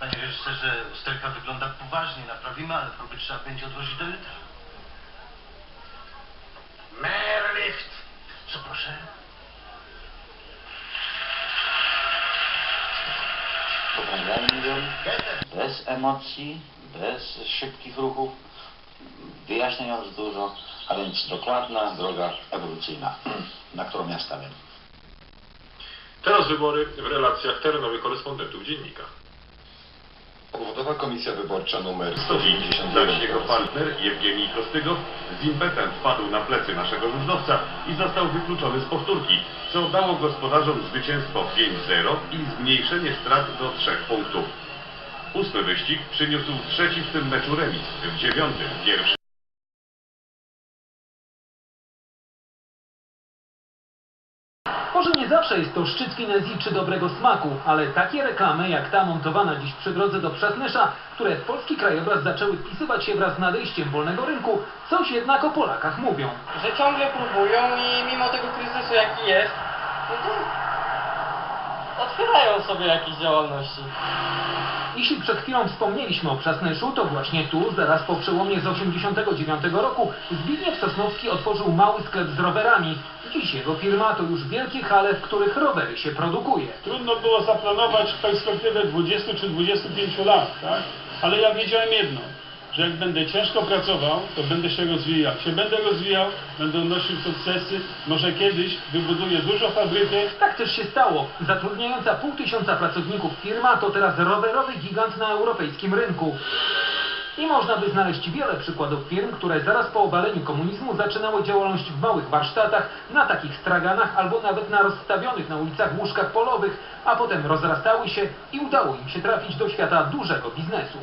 Panie reżyserze, usterka wygląda poważnie, naprawimy, ale próby trzeba będzie odłożyć do jutra. Merlicht! Co proszę? Bez emocji, bez szybkich ruchów, wyjaśniając dużo, a więc dokładna droga ewolucyjna, na którą ja stawiam. Teraz wybory w relacjach terenowych korespondentów dziennika. Obwodowa Komisja Wyborcza numer Stowicz, 151 zaś jego partner Jewgenij Kostygow z impetem wpadł na plecy naszego różnowca i został wykluczony z powtórki, co dało gospodarzom zwycięstwo 5-0 i zmniejszenie strat do 3 punktów. Ósmy wyścig przyniósł trzeci w tym meczu remis, w dziewiątym pierwszy. Nie zawsze jest to szczyt finezji czy dobrego smaku, ale takie reklamy jak ta montowana dziś przy drodze do Przasnysza, które w polski krajobraz zaczęły wpisywać się wraz z nadejściem wolnego rynku, coś jednak o Polakach mówią. że ciągle próbują i mimo tego kryzysu jaki jest, no to otwierają sobie jakieś działalności. Jeśli przed chwilą wspomnieliśmy o Przasnyszu, to właśnie tu, zaraz po przełomie z 89 roku, Zbigniew Sosnowski otworzył mały sklep z rowerami. Dziś jego firma to już wielkie hale, w których rowery się produkuje. Trudno było zaplanować perspektywę 20 czy 25 lat, tak? Ale ja wiedziałem jedno, że jak będę ciężko pracował, to będę się rozwijał. Się będę rozwijał, będę nosił sukcesy. Może kiedyś wybuduję dużą fabrykę, Tak też się stało. Zatrudniająca pół tysiąca pracowników firma to teraz rowerowy gigant na europejskim rynku. I można by znaleźć wiele przykładów firm, które zaraz po obaleniu komunizmu zaczynały działalność w małych warsztatach, na takich straganach albo nawet na rozstawionych na ulicach łóżkach polowych, a potem rozrastały się i udało im się trafić do świata dużego biznesu.